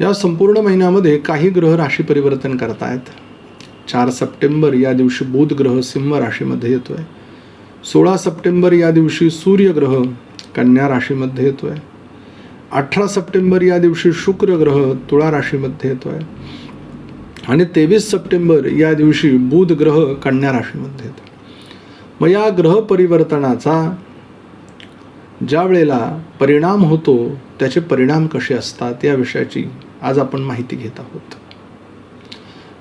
या संपूर्ण महिन्यामध्ये काही ग्रह राशी परिवर्तन करतायत. चार सप्टेंबर या दिवशी बुध ग्रह सिंह राशीमध्ये येतो आहे सोळा सप्टेंबर या दिवशी सूर्यग्रह कन्या राशीमध्ये येतो आहे अठरा सप्टेंबर या दिवशी शुक्र ग्रह तुळा राशीमध्ये येतो आहे आणि तेवीस सप्टेंबर या दिवशी बुध ग्रह कन्या राशीमध्ये येतो मग या ग्रह परिवर्तनाचा ज्या वेळेला परिणाम होतो त्याचे परिणाम कसे असतात या विषयाची आज आपण माहिती घेत आहोत.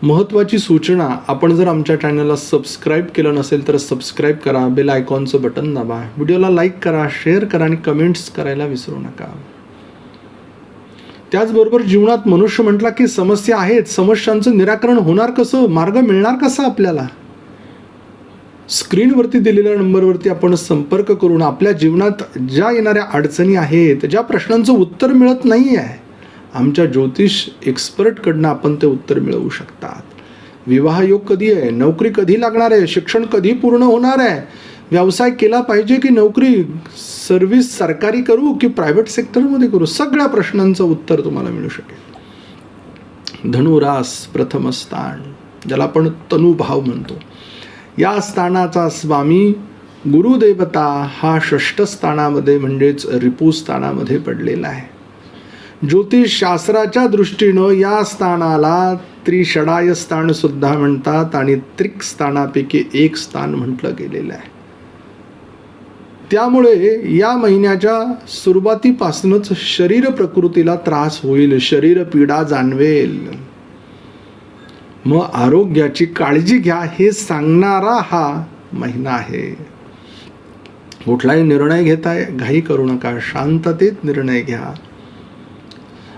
महत्त्वाची सूचना आपण जर आमच्या चॅनलला सबस्क्राईब केलं नसेल तर सबस्क्राईब करा बेल आयकॉनचं बटन दाबा व्हिडिओला लाईक करा शेअर करा आणि कमेंट्स करायला विसरू नका. त्याचबरोबर जीवनात मनुष्य म्हटला की समस्या आहेत समस्यांचं निराकरण होणार कसं मार्ग मिळणार कसा आपल्याला? स्क्रीनवरती दिलेल्या नंबरवरती आपण संपर्क करून आपल्या जीवनात ज्या येणाऱ्या अडचणी आहेत ज्या प्रश्नांचं उत्तर मिळत नाही आहे आमच्या ज्योतिष एक्सपर्टकडनं आपण ते उत्तर मिळवू शकतात. विवाह योग कधी आहे? नोकरी कधी लागणार आहे? शिक्षण कधी पूर्ण होणार आहे? व्यवसाय केला पाहिजे की नोकरी? सर्व्हिस सरकारी करू की प्रायव्हेट सेक्टरमध्ये करू? सगळ्या प्रश्नांचं उत्तर तुम्हाला मिळू शकेल. धनुरास प्रथम स्थान ज्याला आपण तनुभाव म्हणतो. या स्थानाचा स्वामी गुरुदेवता हा षष्ठ स्थानामध्ये म्हणजेच रिपू स्थानामध्ये पडलेला आहे. ज्योतिषशास्त्राच्या दृष्टीनं या स्थानाला त्रिषडाय स्थान सुद्धा म्हणतात आणि त्रिक स्थानापैकी एक स्थान म्हटलं गेलेलं आहे. त्यामुळे या महिन्याच्या सुरुवातीपासूनच शरीर प्रकृतीला त्रास होईल शरीर पीडा जाणवेल. मग आरोग्याची काळजी घ्या हे सांगणारा हा महिना आहे. कुठलाही निर्णय घेताय घाई करू नका शांततेत निर्णय घ्या.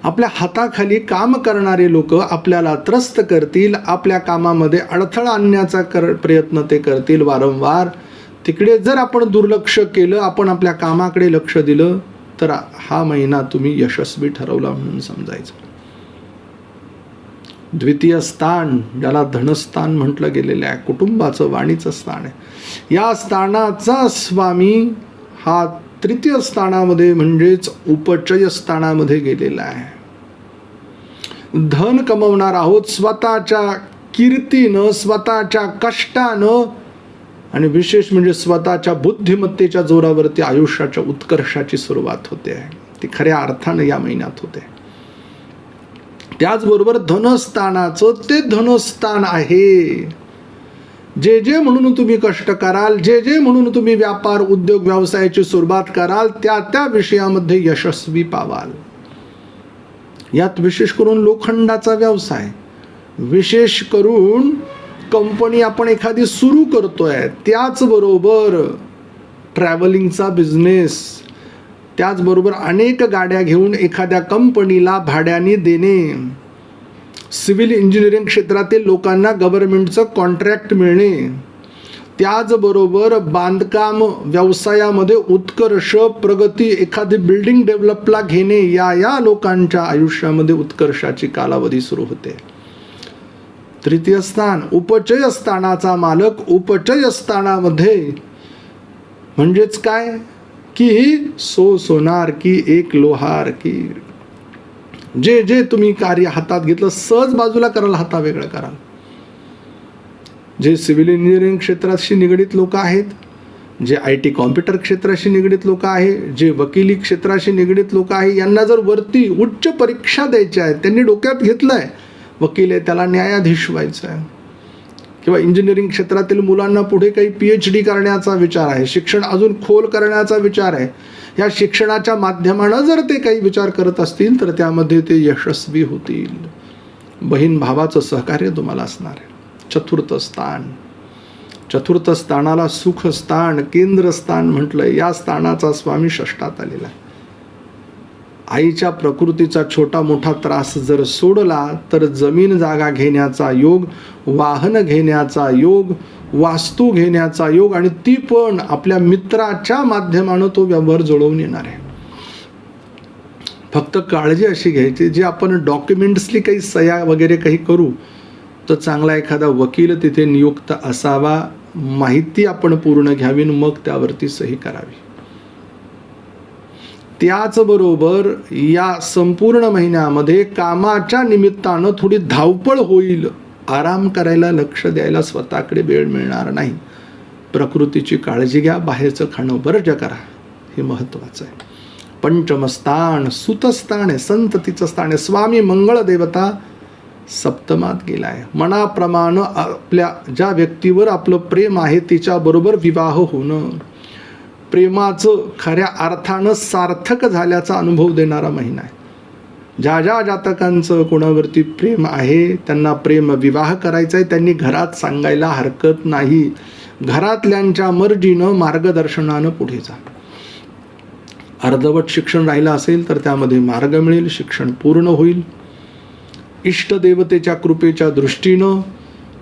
आपल्या हाताखाली काम करणारे लोक आपल्याला त्रस्त करतील आपल्या कामामध्ये अडथळा आणण्याचा कर प्रयत्न ते करतील वारंवार. तिकडे जर आपण दुर्लक्ष केलं आपण आपल्या कामाकडे लक्ष दिलं तर हा महिना तुम्ही यशस्वी ठरवला म्हणून समजायचं. द्वितीय स्थान ज्याला धनस्थान म्हटलं गेलेलं आहे कुटुंबाचं वाणीचं स्थान आहे. या स्थानाचा स्वामी हा तृतीय स्थानामध्ये म्हणजेच उपचय स्थानामध्ये गेलेला आहे. धन कमवणार आहोत स्वतःच्या कीर्तीनं स्वतःच्या कष्टानं आणि विशेष म्हणजे स्वतःच्या बुद्धिमत्तेच्या जोरावरती आयुष्याच्या उत्कर्षाची सुरुवात होते. आहे ती खऱ्या अर्थानं या महिन्यात होते. त्याचबरोबर धनस्थानाचं ते धनस्थान आहे. जे जे म्हणून तुम्ही कष्ट कराल जे जे म्हणून तुम्ही व्यापार उद्योग व्यवसायाची सुरुवात कराल त्या त्या विषयामध्ये यशस्वी पावाल. यात विशेष करून लोखंडाचा व्यवसाय. विशेष करून कंपनी आपण एखादी सुरू करतोय त्याचबरोबर ट्रॅव्हलिंगचा बिझनेस त्याचबरोबर अनेक गाड्या घेऊन एखाद्या कंपनीला भाड्याने देणे. सिव्हिल इंजिनिअरिंग क्षेत्रातील लोकांना गव्हर्नमेंटचं कॉन्ट्रॅक्ट मिळणे. त्याचबरोबर बांधकाम व्यवसायामध्ये उत्कर्ष प्रगती एखादी बिल्डिंग डेव्हलपला घेणे या या लोकांच्या आयुष्यामध्ये उत्कर्षाची कालावधी सुरू होते. तृतीय स्थान उपचय स्थानाचा मालक उपचय स्थानामध्ये. म्हणजेच काय? की सो सोनार की एक लोहार की जे जे तुम्ही कार्य हातात घेतलं सहज बाजूला कराल हाता वेगळं कराल. जे सिव्हिल इंजिनिअरिंग क्षेत्राशी निगडीत लोक आहेत जे आय टी कॉम्प्युटर क्षेत्राशी निगडीत लोक आहे जे वकिली क्षेत्राशी निगडीत लोक आहे यांना जर वरती उच्च परीक्षा द्यायच्या आहेत त्यांनी डोक्यात घेतलं आहे वकील आहे त्याला न्यायाधीश व्हायचं आहे किंवा इंजिनिअरिंग क्षेत्रातील मुलांना पुढे काही पी एच डी करण्याचा विचार आहे शिक्षण अजून खोल करण्याचा विचार आहे या शिक्षणाच्या माध्यमानं जर ते काही विचार करत असतील तर त्यामध्ये ते यशस्वी होतील. बहीण भावाचं सहकार्य तुम्हाला असणार आहे. चतुर्थ स्थान. चतुर्थ स्थानाला सुख स्थान केंद्रस्थान म्हटलं या स्थानाचा स्वामी षष्टात आलेला आहे. आईच्या प्रकृतीचा छोटा मोठा त्रास जर सोडला तर जमीन जागा घेण्याचा योग वाहन घेण्याचा योग वास्तू घेण्याचा योग आणि ती पण आपल्या मित्राच्या माध्यमानं तो व्यवहार जुळवून येणार आहे. फक्त काळजी अशी घ्यायची जी आपण डॉक्युमेंट्सली काही सह्या वगैरे काही करू तर चांगला एखादा वकील तिथे नियुक्त असावा माहिती आपण पूर्ण घ्यावी मग त्यावरती सही करावी. त्याचबरोबर या संपूर्ण महिन्यामध्ये कामाच्या निमित्तानं थोडी धावपळ होईल. आराम करायला लक्ष द्यायला स्वतःकडे वेळ मिळणार नाही. प्रकृतीची काळजी घ्या बाहेरचं खाणं वर्ज करा. हे महत्त्वाचं आहे. पंचमस्थान सुतस्थान आहे संततीचं स्थान. आहे स्वामी मंगळ देवता सप्तमात आहे मनाप्रमाणे आपल्या ज्या व्यक्तीवर आपलं प्रेम आहे तिच्याबरोबर विवाह होणं. प्रेमाचं खऱ्या अर्थानं सार्थक झाल्याचा अनुभव देणारा महिना आहे. ज्या ज्या जातकांचं कोणावरती प्रेम आहे त्यांना प्रेम विवाह करायचा आहे त्यांनी घरात सांगायला हरकत नाही. घरातल्यांच्या मर्जीनं मार्गदर्शनानं पुढे जा. अर्धवट शिक्षण राहिलं असेल तर त्यामध्ये मार्ग मिळेल शिक्षण पूर्ण होईल. इष्टदेवतेच्या कृपेच्या दृष्टीनं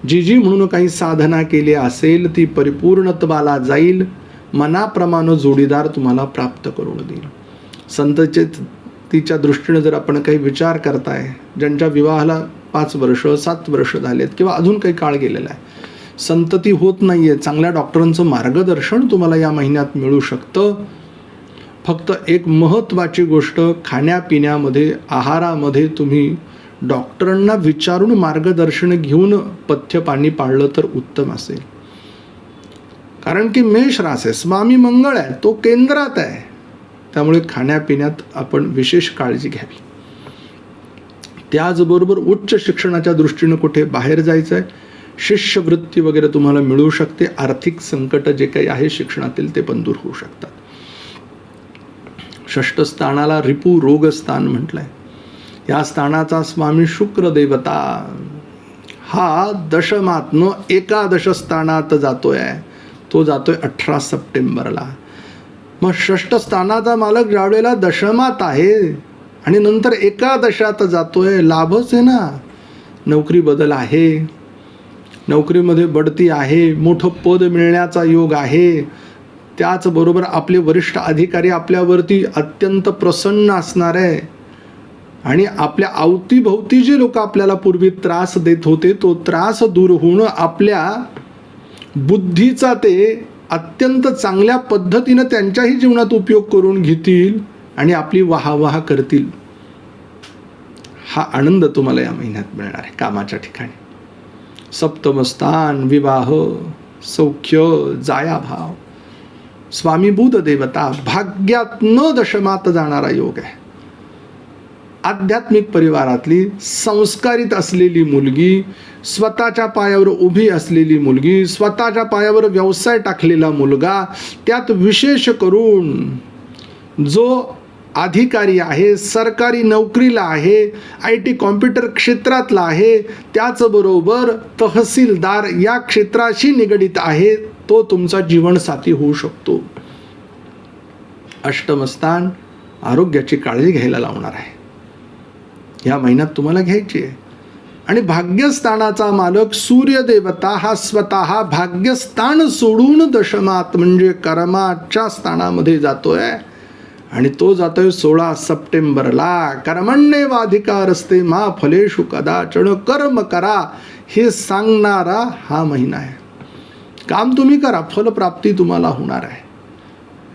जी जी म्हणून काही साधना केली असेल ती परिपूर्णत्वाला जाईल. मनाप्रमाणे जोडीदार तुम्हाला प्राप्त करून देईल. संतचे तिच्या दृष्टीने जर आपण काही विचार करताय ज्यांच्या विवाहाला पाच वर्ष सात वर्ष झालेत किंवा अजून काही काळ गेलेला आहे संतती होत नाही आहे चांगल्या डॉक्टरांचं मार्गदर्शन तुम्हाला या महिन्यात मिळू शकतं. फक्त एक महत्त्वाची गोष्ट खाण्यापिण्यामध्ये आहारामध्ये तुम्ही डॉक्टरांना विचारून मार्गदर्शन घेऊन पथ्य पाणी पाळलं तर उत्तम असेल. कारण की मेष रास आहे स्वामी मंगळ आहे तो केंद्रात आहे. त्यामुळे खाण्यापिण्यात आपण विशेष काळजी घ्यावी. त्याचबरोबर उच्च शिक्षणाच्या दृष्टीनं कुठे बाहेर जायचं आहे शिष्यवृत्ती वगैरे तुम्हाला मिळू शकते आर्थिक संकट जे काही आहे शिक्षणातील ते पण दूर होऊ शकतात. षष्ठ स्थानाला रिपू रोग स्थान म्हटलंय. या स्थानाचा स्वामी शुक्र देवता हा दशमातनं एकादश स्थानात जातोय. तो जातोय अठरा सप्टेंबरला. मग षष्ठ स्थानाचा मालक ज्यावेळेला दशमात आहे आणि नंतर एकादशात जातोय लाभच आहे ना. नोकरी बदल आहे. नोकरीमध्ये बढती आहे मोठं पद मिळण्याचा योग आहे. त्याचबरोबर आपले वरिष्ठ अधिकारी आपल्यावरती अत्यंत प्रसन्न असणार आहे. आणि आपल्या अवतीभोवती जे लोक आपल्याला पूर्वी त्रास देत होते तो त्रास दूर होऊन आपल्या बुद्धीचा ते अत्यंत चांगल्या पद्धतीनं त्यांच्याही जीवनात उपयोग करून घेतील आणि आपली वाहवाह करतील. हा आनंद तुम्हाला या महिन्यात मिळणार आहे कामाच्या ठिकाणी. सप्तमस्थान विवाह सौख्य जायाभाव. स्वामी बुध देवता भाग्यात न दशमात जाणारा योग आहे. आध्यात्मिक परिवारातली संस्कारित असलेली मुलगी स्वतःच्या पायावर उभी असलेली मुलगी स्वतःच्या पायावर व्यवसाय टाकलेला मुलगा त्यात विशेष करून जो अधिकारी आहे सरकारी नोकरीला आहे आय टी कॉम्प्युटर क्षेत्रातला आहे त्याचबरोबर तहसीलदार या क्षेत्राशी निगडित आहे तो तुमचा जीवनसाथी होऊ शकतो. अष्टमस्थान आरोग्याची काळजी घ्यायला लावणार आहे. ह्या महिन्यात तुम्हाला घ्यायची आहे. आणि भाग्यस्थानाचा मालक सूर्यदेवता हा स्वतः भाग्यस्थान सोडून दशमात म्हणजे कर्माच्या स्थानामध्ये जातोय. आणि तो जातोय सोळा सप्टेंबरला. कर्मण्येवाधिकार असते मा फलेशु कदाचन कर्म करा हे सांगणारा हा महिना आहे. काम तुम्ही करा फलप्राप्ती तुम्हाला होणार आहे.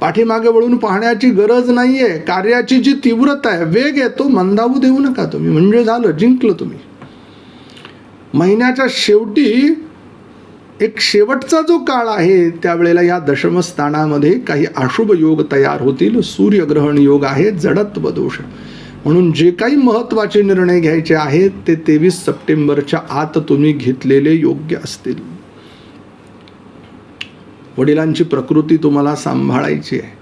पाठीमागे वळून पाहण्याची गरज नाही आहे कार्याची जी तीव्रता आहे वेग आहे तो मंदावू देऊ नका तुम्ही. म्हणजे झालं जिंकलं तुम्ही. महिन्याच्या शेवटी एक शेवटचा जो काळ आहे त्यावेळेला या दशमस्थानामध्ये काही अशुभ योग तयार होतील. सूर्यग्रहण योग आहे जडत्व दोष. म्हणून जे काही महत्त्वाचे निर्णय घ्यायचे आहेत ते तेवीस सप्टेंबरच्या आत तुम्ही घेतलेले योग्य असतील. वडिलांची प्रकृती तुम्हाला सांभाळायची आहे.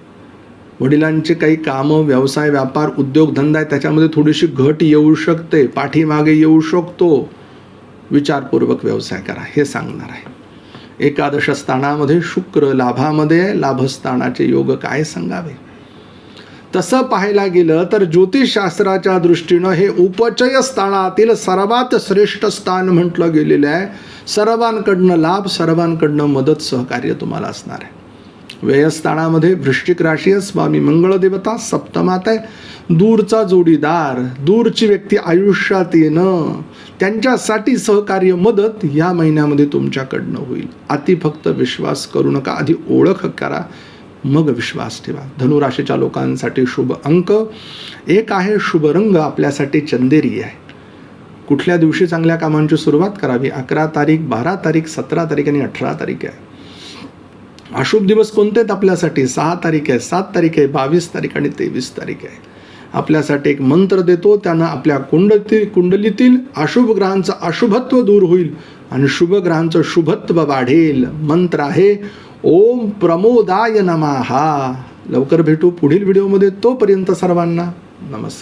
वडिलांचे काही कामं व्यवसाय व्यापार उद्योगधंदा आहे त्याच्यामध्ये थोडीशी घट येऊ शकते पाठीमागे येऊ शकतो. विचारपूर्वक व्यवसाय करा हे सांगणार आहे. एकादश स्थानामध्ये शुक्र लाभामध्ये लाभस्थानाचे योग काय सांगावे? तसं पाहायला गेलं तर ज्योतिषशास्त्राच्या दृष्टीनं हे उपचय स्थानातील सर्वात श्रेष्ठ स्थान म्हटलं गेलेलं आहे. सर्वांकडनं लाभ सर्वांकडनं मदत सहकार्य तुम्हाला असणार आहे. व्ययस्थानामध्ये वृश्चिक राशी आहे स्वामी मंगळदेवता सप्तमात आहे. दूरचा जोडीदार दूरची व्यक्ती आयुष्यात येणं त्यांच्यासाठी सहकार्य मदत या महिन्यामध्ये तुमच्याकडनं होईल. अति फक्त विश्वास करू नका आधी ओळख करा मग विश्वास ठेवा. धनुराशीच्या लोकांसाठी शुभ अंक. एक आहे शुभ रंग आपल्यासाठी चंदेरी आहे. कुठल्या दिवशी चांगल्या कामांची सुरुवात करावी? अकरा तारीख बारा तारीख सतरा तारीख आणि अठरा तारीख आहे. अशुभ दिवस कोणते आहेत आपल्यासाठी? सहा तारीख आहे सात तारीख आहे बावीस तारीख आणि तेवीस तारीख आहे. आपल्यासाठी एक मंत्र देतो त्यानं आपल्या कुंडती कुंडलीतील अशुभ ग्रहांचं अशुभत्व दूर होईल आणि शुभ ग्रहांचं शुभत्व वाढेल. मंत्र आहे ओम प्रमोदाय नमहा लवकर भेटू पुढील व्हिडिओमध्ये. तोपर्यंत सर्वांना नमस्कार.